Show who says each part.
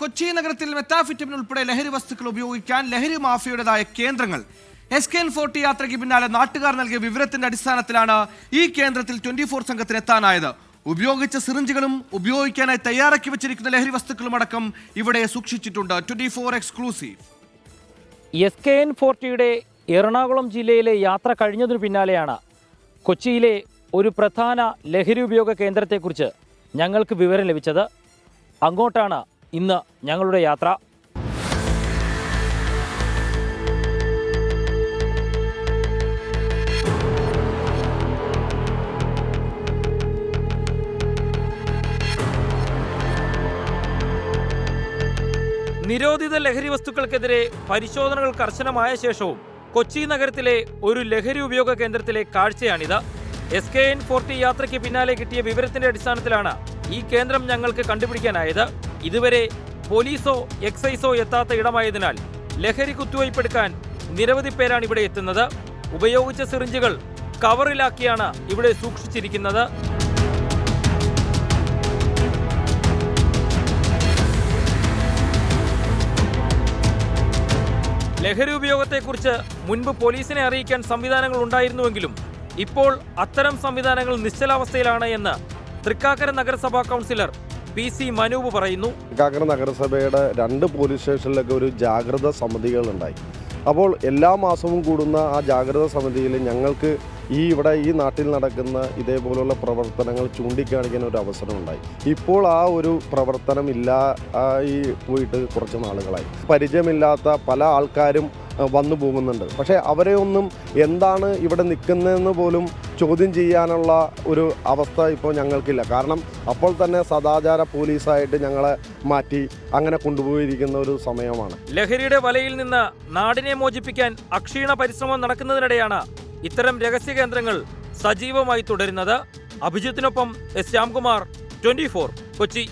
Speaker 1: കൊച്ചി നഗരത്തിൽ മെത്താഫിറ്റമിൻ ഉൾപ്പെടെ ലഹരി വസ്തുക്കൾ ഉപയോഗിക്കാൻ ലഹരി മാഫിയുടേതായ കേന്ദ്രങ്ങൾ. എസ് കെ എൻ ഫോർട്ടി യാത്രയ്ക്ക് പിന്നാലെ നാട്ടുകാർ നൽകിയ വിവരത്തിന്റെ അടിസ്ഥാനത്തിലാണ് ഈ കേന്ദ്രത്തിൽ ട്വന്റി ഫോർ സംഘത്തിന് എത്താനായത് ഉപയോഗിച്ച സിറിഞ്ചുകളും ഉപയോഗിക്കാനായി തയ്യാറാക്കി വെച്ചിരിക്കുന്ന ലഹരി വസ്തുക്കളും അടക്കം ഇവിടെ സൂക്ഷിച്ചിട്ടുണ്ട്. Twenty four exclusive
Speaker 2: S K N ഫോർട്ടിയുടെ Ernakulam ജില്ലയിലെ യാത്ര കഴിഞ്ഞതിനു പിന്നാലെയാണ് കൊച്ചിയിലെ ഒരു പ്രധാന ലഹരി ഉപയോഗ കേന്ദ്രത്തെക്കുറിച്ച് ഞങ്ങൾക്ക് വിവരം ലഭിച്ചത്. അങ്ങോട്ടാണ് ഇന്ന് ഞങ്ങളുടെ യാത്ര. നിരോധിത ലഹരി വസ്തുക്കൾക്കെതിരെ പരിശോധനകൾ കർശനമായ ശേഷവും കൊച്ചി നഗരത്തിലെ ഒരു ലഹരി ഉപയോഗ കേന്ദ്രത്തിലെ കാഴ്ചയാണിത്. എസ് കെ എൻ ഫോർട്ടി യാത്രയ്ക്ക് പിന്നാലെ കിട്ടിയ വിവരത്തിന്റെ അടിസ്ഥാനത്തിലാണ് ഈ കേന്ദ്രം ഞങ്ങൾക്ക് കണ്ടുപിടിക്കാനായത്. ഇതുവരെ പോലീസോ എക്സൈസോ എത്താത്ത ഇടമായതിനാൽ ലഹരി കുത്തിവയ്പ്പെടുക്കാൻ നിരവധി പേരാണ് ഇവിടെ എത്തുന്നത്. ഉപയോഗിച്ച സിറിഞ്ചുകൾ കവറിലാക്കിയാണ് ഇവിടെ സൂക്ഷിച്ചിരിക്കുന്നത്. ലഹരി ഉപയോഗത്തെക്കുറിച്ച് മുൻപ് പോലീസിനെ അറിയിക്കാൻ സംവിധാനങ്ങൾ ഉണ്ടായിരുന്നുവെങ്കിലും ഇപ്പോൾ അത്തരം സംവിധാനങ്ങൾ നിശ്ചലാവസ്ഥയിലാണ് എന്ന് തൃക്കാക്കര നഗരസഭാ കൗൺസിലർ പി സി മനൂപ് പറയുന്നു.
Speaker 3: കാക്കര നഗരസഭയുടെ രണ്ട് പോലീസ് സ്റ്റേഷനിലൊക്കെ ഒരു ജാഗ്രത സമിതികൾ ഉണ്ടായി അപ്പോൾ എല്ലാ മാസവും കൂടുന്ന ആ ജാഗ്രത സമിതിയിൽ ഞങ്ങൾക്ക് ഈ ഇവിടെ ഈ നാട്ടിൽ നടക്കുന്ന ഇതേപോലുള്ള പ്രവർത്തനങ്ങൾ ചൂണ്ടിക്കാണിക്കാൻ ഒരു അവസരം ഉണ്ടായി ഇപ്പോൾ ആ ഒരു പ്രവർത്തനം ഇല്ല ഈ പോയിട്ട് കുറച്ച് നാളുകളായി. പരിചയമില്ലാത്ത പല ആൾക്കാരും വന്നു പോകുന്നുണ്ട്. പക്ഷേ അവരെ ഒന്നും എന്താണ് ഇവിടെ നിൽക്കുന്നതെന്ന് പോലും ചോദ്യം ചെയ്യാനുള്ള ഒരു അവസ്ഥ ഇപ്പോൾ ഞങ്ങൾക്കില്ല. കാരണം അപ്പോൾ തന്നെ സദാചാര പോലീസായിട്ട് ഞങ്ങളെ മാറ്റി അങ്ങനെ കൊണ്ടുപോയിരിക്കുന്ന ഒരു സമയമാണ്.
Speaker 2: ലഹരിയുടെ വലയിൽ നിന്ന് നാടിനെ മോചിപ്പിക്കാൻ അക്ഷീണ പരിശ്രമം നടക്കുന്നതിനിടെയാണ് ഇത്തരം രഹസ്യ കേന്ദ്രങ്ങൾ സജീവമായി തുടരുന്നത്. അഭിജിത്തിനൊപ്പം എസ് ശ്യാംകുമാർ ട്വന്റി കൊച്ചി.